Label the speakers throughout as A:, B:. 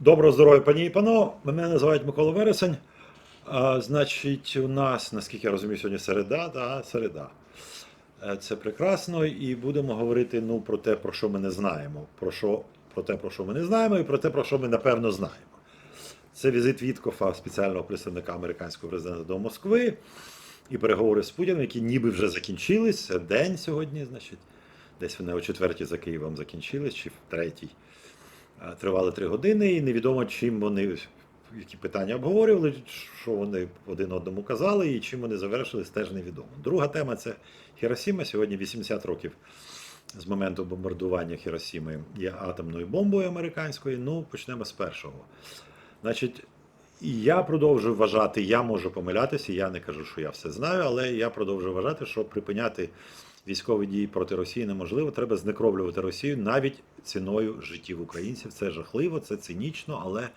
A: Доброго здоров'я, пані і пано. Мене називають Микола Вересень. А, значить, у нас, наскільки я розумію, сьогодні середа, да, середа. Е, Це прекрасно, і будемо говорити ну, про те, про що ми не знаємо. Про, що, про те, про що ми не знаємо, і про те, про що ми напевно знаємо. Це візит Віткофа, спеціального представника американського президента до Москви, і переговори з Путіним, які ніби вже закінчились. День сьогодні, значить. Десь вони о четвертій за Києвом закінчились, чи в третій. Е, Тривали три години, і невідомо, чим вони, які питання обговорювали, що вони один одному казали, і чим вони завершились, теж невідомо. Друга тема це Хіросіма. Сьогодні 80 років з моменту бомбардування Хіросіми є атомною бомбою американською. Ну, почнемо з першого. Значить, я продовжую вважати, я можу помилятися, я не кажу, що я все знаю, але я продовжую вважати, що припиняти військові дії проти Росії неможливо. Треба знекровлювати Росію навіть ціною життів українців. Це жахливо, це цинічно, але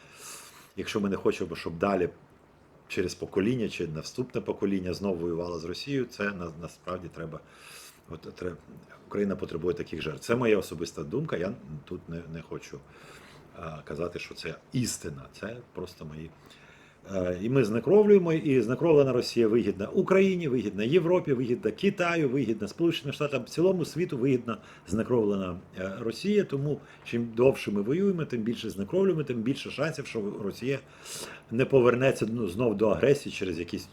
A: якщо ми не хочемо, щоб далі через покоління чи наступне покоління знову воювало з Росією, це на, насправді треба. От треба Україна потребує таких жертв. Це моя особиста думка. Я тут не, не хочу а, казати, що це істина. Це просто мої. Е, І ми знекровлюємо, і знекровлена Росія вигідна Україні, вигідна Європі, вигідна Китаю, вигідна Сполученим Штатам, цілому світу вигідна знекровлена е, Росія. Тому чим довше ми воюємо, тим більше знекровлюємо, тим більше шансів, що Росія не повернеться ну, знов до агресії через якийсь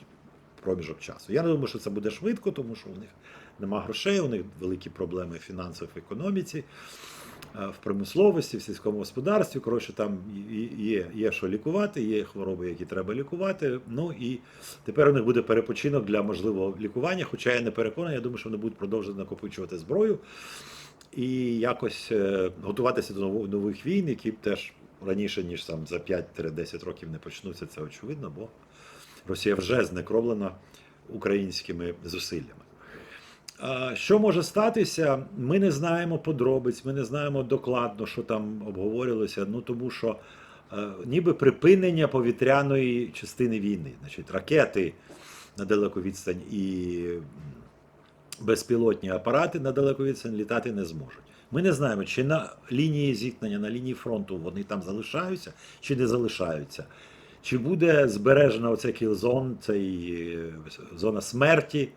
A: проміжок часу. Я не думаю, що це буде швидко, тому що у них нема грошей, у них великі проблеми фінансові в економіці. Е, В промисловості, в сільському господарстві, коротше, там є, є що лікувати, є хвороби, які треба лікувати. Ну і тепер у них буде перепочинок для можливого лікування. Хоча я не переконаний, я думаю, що вони будуть продовжувати накопичувати зброю і якось е, готуватися до нових війн, які теж раніше, ніж там за 5-10 років не почнуться, це очевидно, бо Росія вже знекровлена українськими зусиллями. Що може статися? Ми не знаємо подробиць, ми не знаємо докладно, що там обговорювалося. Ну тому що е, ніби припинення повітряної частини війни, значить, ракети на далеку відстань і безпілотні апарати на далеку відстань літати не зможуть. Ми не знаємо, чи на лінії зіткнення, на лінії фронту вони там залишаються, чи не залишаються. Чи буде збережена оця кілзон, цей е, зона смерті,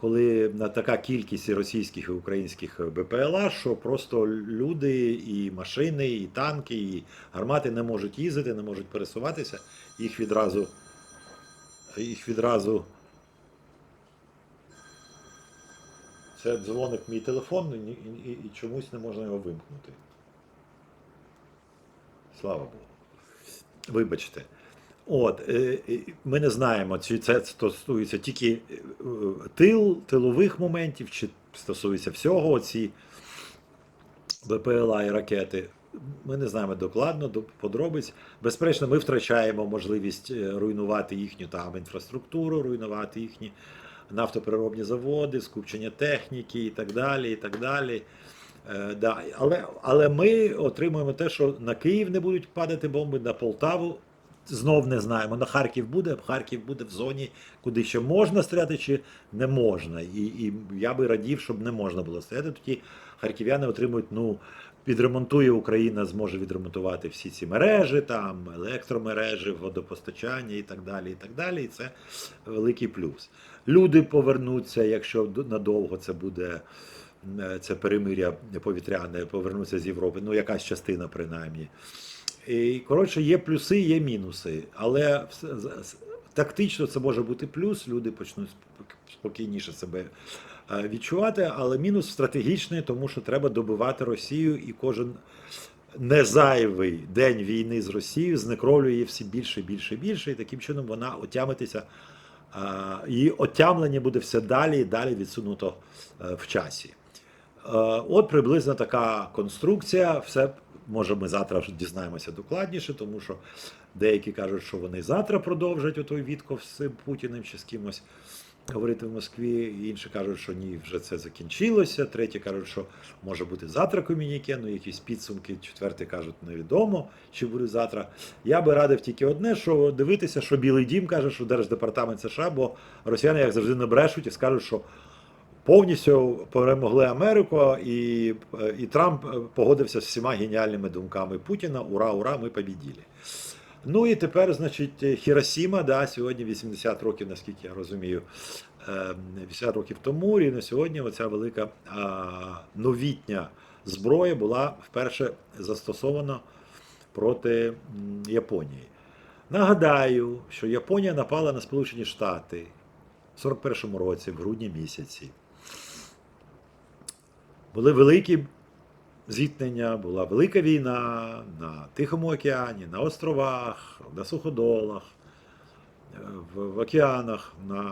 A: коли така кількість і російських і українських БПЛА, що просто люди, і машини, і танки, і гармати не можуть їздити, не можуть пересуватися, їх відразу, їх відразу. Це дзвоник мій телефон, і, і, і чомусь не можна його вимкнути. Слава Богу. Вибачте. От, е, е, ми не знаємо, чи це стосується тільки е, тил, тилових моментів, чи стосується всього ці БПЛА і ракети. Ми не знаємо докладно, до подробиць. Безперечно, ми втрачаємо можливість руйнувати їхню там інфраструктуру, руйнувати їхні нафтопереробні заводи, скупчення техніки і так далі. і так далі. Е, да. але, але ми отримуємо те, що на Київ не будуть падати бомби, на Полтаву знов не знаємо. На Харків буде, Харків буде в зоні, куди ще можна стріляти, чи не можна. І, і я би радів, щоб не можна було стріляти. Тоді харків'яни отримують, ну, підремонтує Україна, зможе відремонтувати всі ці мережі, там, електромережі, водопостачання і так далі. І так далі. І це великий плюс. Люди повернуться, якщо надовго це буде. е, Це перемиря повітряне повернуться з Європи, ну якась частина принаймні. І, коротше, є плюси, є мінуси. Але тактично це може бути плюс, люди почнуть спокійніше себе е, відчувати, але мінус стратегічний, тому що треба добивати Росію, і кожен незайвий день війни з Росією знекровлює її все більше, більше, більше, і таким чином вона отямитися. е, Її отямлення буде все далі і далі відсунуто е, в часі. От приблизно така конструкція. Все може ми завтра дізнаємося докладніше, тому що деякі кажуть, що вони завтра продовжать отой відков з Путіним чи з кимось говорити в Москві. Інші кажуть, що ні, вже це закінчилося. Треті кажуть, що може бути завтра комюніке, ну якісь підсумки. Четверті кажуть, невідомо, чи буде завтра. Я би радив тільки одне, що дивитися, що Білий Дім каже, що Держдепартамент США, бо росіяни, як завжди, не брешуть і скажуть, що повністю перемогли Америку, і, і Трамп погодився з всіма геніальними думками Путіна. Ура, ура, ми побіділи. Ну і тепер, значить, Хіросіма, да, сьогодні 80 років, наскільки я розумію, е, 80 років тому, рівно сьогодні оця велика новітня зброя була вперше застосована проти Японії. Нагадаю, що Японія напала на Сполучені Штати в 41-му році, в грудні місяці. Були великі зіткнення, була велика війна на Тихому океані, на островах, на суходолах, в, в океанах, на,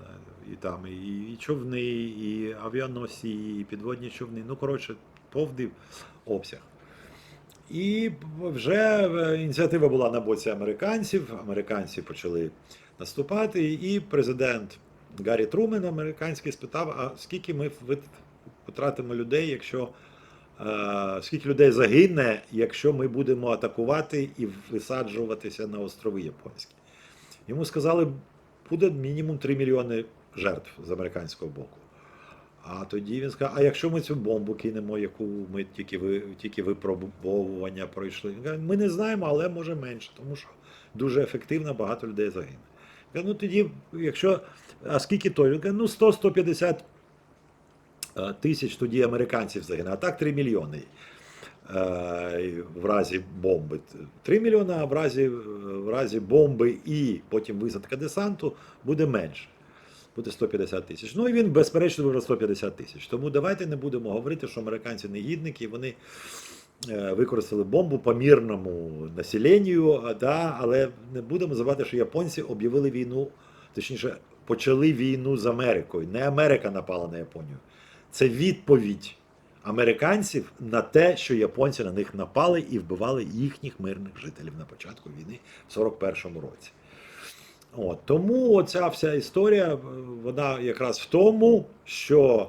A: на, і там і, і човни, і авіаносці, і підводні човни. Ну, коротше, повний обсяг. І вже е, ініціатива була на боці американців. Американці почали наступати, і президент Гаррі Трумен американський спитав: а скільки ми потратимо людей, якщо е, скільки людей загине, якщо ми будемо атакувати і висаджуватися на острови японські? Йому сказали, буде мінімум 3 мільйони жертв з американського боку. А тоді він сказав: а якщо ми цю бомбу кинемо, яку ми тільки ви тільки випробовування пройшли? Він каже, ми не знаємо, але може менше, тому що дуже ефективно багато людей загине. Каже, ну тоді, якщо. А скільки той? Він каже, ну 100-150 е, тисяч тоді американців загине, а так 3 мільйони. е, В разі бомби. 3 мільйони, а в разі, в разі бомби і потім висадка десанту буде менше буде 150 тисяч. Ну і він, безперечно, вибрав 150 тисяч. Тому давайте не будемо говорити, що американці негідники, і вони е, використали бомбу по мирному населенню, да, але не будемо забувати, що японці об'явили війну, точніше, почали війну з Америкою. Не Америка напала на Японію. Це відповідь американців на те, що японці на них напали і вбивали їхніх мирних жителів на початку війни в 41-му році. От, тому оця вся історія, е, вона якраз в тому, що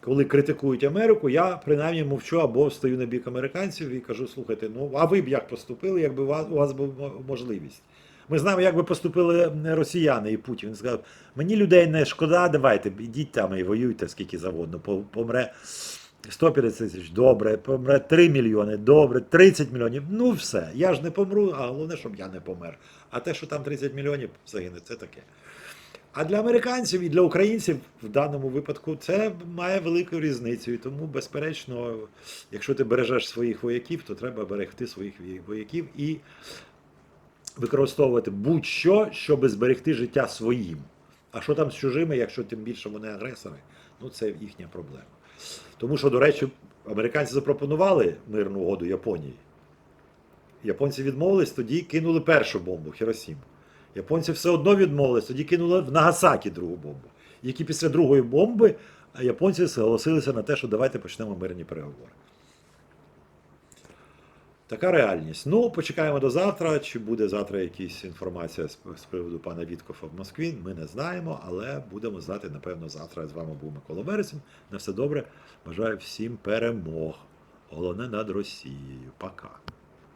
A: коли критикують Америку, я принаймні мовчу або стою на бік американців і кажу: слухайте, ну а ви б як поступили, якби у вас була можливість? Ми знаємо, як би поступили росіяни і Путін. Він сказав, мені людей не шкода, давайте, ідіть там і воюйте скільки завгодно. Помре 150 тисяч, добре, помре 3 мільйони, добре, 30 мільйонів. Ну все, я ж не помру, а головне, щоб я не помер. А те, що там 30 мільйонів загине, це таке. А для американців і для українців в даному випадку це має велику різницю. І тому, безперечно, якщо ти бережеш своїх вояків, то треба берегти своїх вояків і використовувати будь-що, щоб зберегти життя своїм. А що там з чужими, якщо тим більше вони агресори, ну це їхня проблема. Тому що, до речі, американці запропонували мирну угоду Японії. Японці відмовились, тоді кинули першу бомбу Хіросіму. Японці все одно відмовились, тоді кинули в Нагасакі другу бомбу. Які після другої бомби японці согласилися на те, що давайте почнемо мирні переговори. Така реальність. Ну, почекаємо до завтра. Чи буде завтра якась інформація з, приводу пана Віткофа в Москві? Ми не знаємо, але будемо знати, напевно, завтра. З вами був Микола Вересень. На все добре. Бажаю всім перемог. Головне над Росією. Пока.